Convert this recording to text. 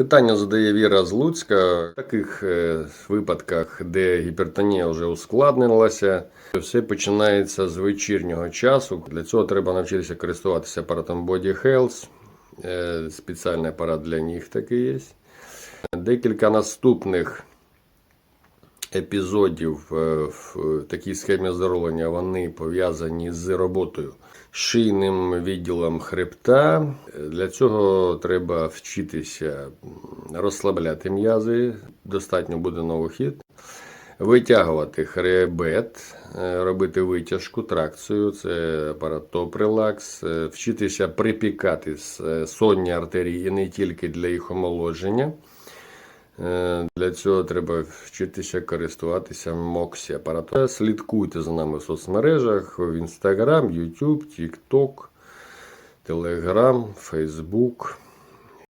Питання задає Віра з Луцька. В таких е, випадках, де гіпертонія вже ускладнилася, все починається з вечірнього часу. Для цього треба навчитися користуватися апаратом Body Health. Е, Спеціальний апарат для них такий є. Декілька наступних епізодів е, в такій схемі оздоровлення вони пов'язані з роботою шийним відділом хребта. Для цього треба вчитися розслабляти м'язи, достатньо буде новохід, витягувати хребет, е, робити витяжку, тракцію, це апарат топ-релакс, е, вчитися припікати сонні артерії і не тільки для їх омолодження. Е, Для цього треба вчитися користуватися Моксі апаратом. Слідкуйте за нами в соцмережах в Instagram, YouTube, TikTok, Telegram, Facebook.